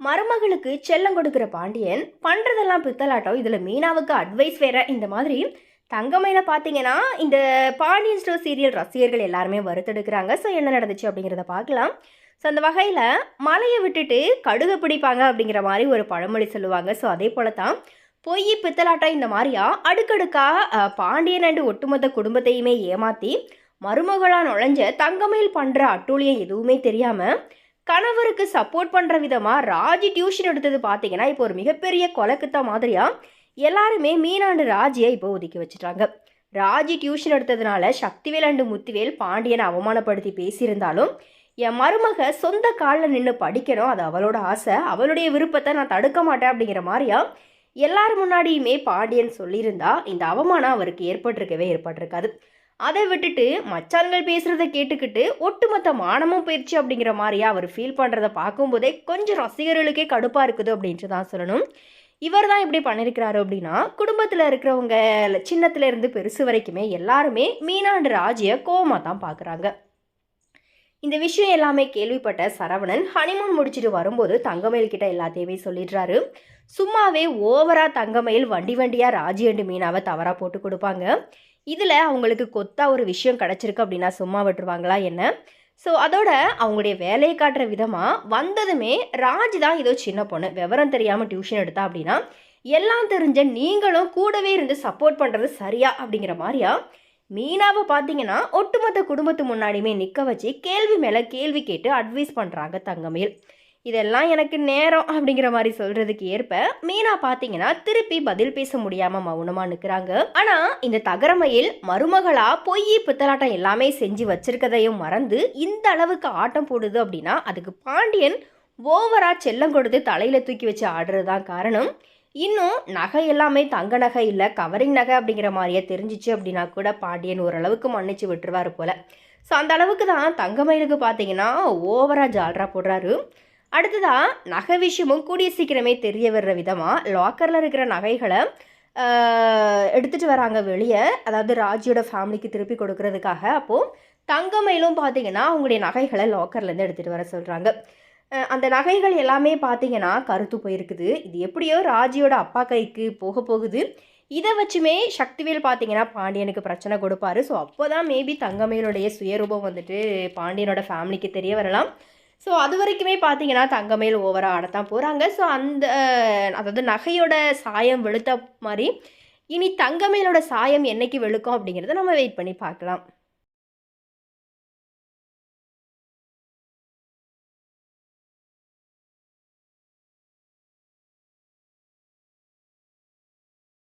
மருமகளுக்கு செல்லம் கொடுக்குற பாண்டியன் பண்ணுறதெல்லாம் பித்தலாட்டம். இதில் மீனாவுக்கு அட்வைஸ் வேற. இந்த மாதிரி தங்கமையில் பார்த்தீங்கன்னா இந்த பாண்டியன் ஸ்டோர் சீரியல் ரசிகர்கள் எல்லாருமே வறுத்தெடுக்கிறாங்க. ஸோ என்ன நடந்துச்சு அப்படிங்கிறத பார்க்கலாம். ஸோ அந்த வகையில் மலையை விட்டுட்டு கடுகு பிடிப்பாங்க அப்படிங்கிற மாதிரி ஒரு பழமொழி சொல்லுவாங்க. ஸோ அதே போல தான் பொய் பித்தலாட்டம் இந்த மாதிரியா? அடுக்கடுக்காக பாண்டியன் அண்டு ஒட்டுமொத்த குடும்பத்தையுமே ஏமாற்றி மருமகளாக நுழைஞ்ச தங்கமையில் பண்ணுற அட்டூழியம் எதுவுமே தெரியாமல் கணவருக்கு சப்போர்ட் பண்ணுற விதமாக ராஜி டியூஷன் எடுத்தது பார்த்தீங்கன்னா இப்போ ஒரு மிகப்பெரிய கொலக்குத்த மாதிரியாக எல்லாருமே மீனாண்டு ராஜியை இப்போ ஒதுக்கி வச்சுட்டாங்க. ராஜி டியூஷன் எடுத்ததுனால சக்திவேல் அண்டு முத்துவேல் பாண்டியனை அவமானப்படுத்தி பேசியிருந்தாலும் என் மருமக சொந்த காலில் நின்று படிக்கணும் அது அவளோட ஆசை அவளுடைய விருப்பத்தை நான் தடுக்க மாட்டேன் அப்படிங்கிற மாதிரியா எல்லார் முன்னாடியுமே பாண்டியன் சொல்லியிருந்தா இந்த அவமானம் அவருக்கு ஏற்பட்டிருக்கவே ஏற்பட்டிருக்காது. அதை விட்டுட்டு மச்சான்கள் பேசுகிறத கேட்டுக்கிட்டு ஒட்டுமொத்த மானமும் போயிடுச்சு அப்படிங்கிற மாதிரியா அவர் ஃபீல் பண்ணுறத பார்க்கும்போதே கொஞ்சம் ரசிகர்களுக்கே கடுப்பாக இருக்குது அப்படின்ட்டு தான் சொல்லணும். இவர் தான் இப்படி பண்ணியிருக்கிறாரு அப்படின்னா குடும்பத்தில் இருக்கிறவங்க சின்னத்துலேருந்து பெருசு வரைக்குமே எல்லாருமே மீனாண்டு ராஜியை கோவமாக தான் பார்க்குறாங்க. இந்த விஷயம் எல்லாமே கேள்விப்பட்ட சரவணன் ஹனிமூன் முடிச்சுட்டு வரும்போது தங்கமயில் கிட்ட எல்லாத்தையுமே சொல்லிடுறாரு. சும்மாவே ஓவரா தங்கமயில் வண்டி வண்டியா ராஜி அண்டு மீனாவை தவறா போட்டு கொடுப்பாங்க. இதில் அவங்களுக்கு கொத்தா ஒரு விஷயம் கிடச்சிருக்கு அப்படின்னா சும்மா விட்டுருவாங்களா என்ன? ஸோ அதோட அவங்களுடைய வேலையை காட்டுற விதமாக வந்ததுமே ராஜ் தான் ஏதோ சின்ன பொண்ணு. விவரம் தெரியாமல் டியூஷன் எடுத்தா அப்படின்னா எல்லாம் தெரிஞ்ச நீங்களும் கூடவே இருந்து சப்போர்ட் பண்ணுறது சரியா அப்படிங்கிற மாதிரியா மீனாவை பார்த்தீங்கன்னா ஒட்டுமொத்த குடும்பத்து முன்னாடியுமே நிற்க வச்சு கேள்வி மேலே கேள்வி கேட்டு அட்வைஸ் பண்ணுறாங்க தங்கமேல். இதெல்லாம் எனக்கு நேரம் அப்படிங்கிற மாதிரி சொல்கிறதுக்கு ஏற்ப மீனா பாத்தீங்கன்னா திருப்பி பதில் பேச முடியாமல் மௌனமாக நிற்கிறாங்க ஆனால் இந்த தகரமையில் மருமகளா பொய் பித்தலாட்டம் எல்லாமே செஞ்சு வச்சிருக்கதையும் மறந்து இந்த அளவுக்கு ஆட்டம் போடுது அப்படின்னா அதுக்கு பாண்டியன் ஓவரா செல்லம் கொடுத்து தலையில் தூக்கி வச்சு ஆடுறது தான் காரணம். இன்னும் நகை எல்லாமே தங்க நகை இல்லை கவரிங் நகை அப்படிங்கிற மாதிரியே தெரிஞ்சிச்சு அப்படின்னா கூட பாண்டியன் ஓரளவுக்கு மன்னிச்சு விட்டுருவாரு போல. ஸோ அந்த அளவுக்கு தான் தங்கமயிலுக்கு பார்த்தீங்கன்னா ஓவரா ஜால்ரா போடுறாரு. அடுத்ததாக நகை விஷயமும் கூடிய சீக்கிரமே தெரிய வர்ற விதமாக லாக்கரில் இருக்கிற நகைகளை எடுத்துகிட்டு வராங்க வெளியே. அதாவது ராஜியோட ஃபேமிலிக்கு திருப்பி கொடுக்கறதுக்காக. அப்போது தங்கமயிலும் பார்த்தீங்கன்னா அவங்களுடைய நகைகளை லாக்கர்லேருந்து எடுத்துகிட்டு வர சொல்கிறாங்க அந்த நகைகள் எல்லாமே பார்த்தீங்கன்னா கருத்து போயிருக்குது. இது எப்படியோ ராஜியோட அப்பா கைக்கு போக போகுது. இதை வச்சுமே சக்திவேல் பார்த்தீங்கன்னா பாண்டியனுக்கு பிரச்சனை கொடுப்பாரு. ஸோ அப்போ தான் மேபி தங்கமயிலுடைய சுயரூபம் வந்துட்டு பாண்டியனோட ஃபேமிலிக்கு தெரிய வரலாம். ஸோ அது வரைக்குமே பார்த்தீங்கன்னா தங்கமேல் ஓவராக ஆடத்தான் போகிறாங்க ஸோ அந்த அதாவது நகையோட சாயம் வெளுத்த மாதிரி இனி தங்கமேலோட சாயம் என்னைக்கு வெளுக்கும் அப்படிங்கிறத நம்ம வெயிட் பண்ணி பார்க்கலாம்.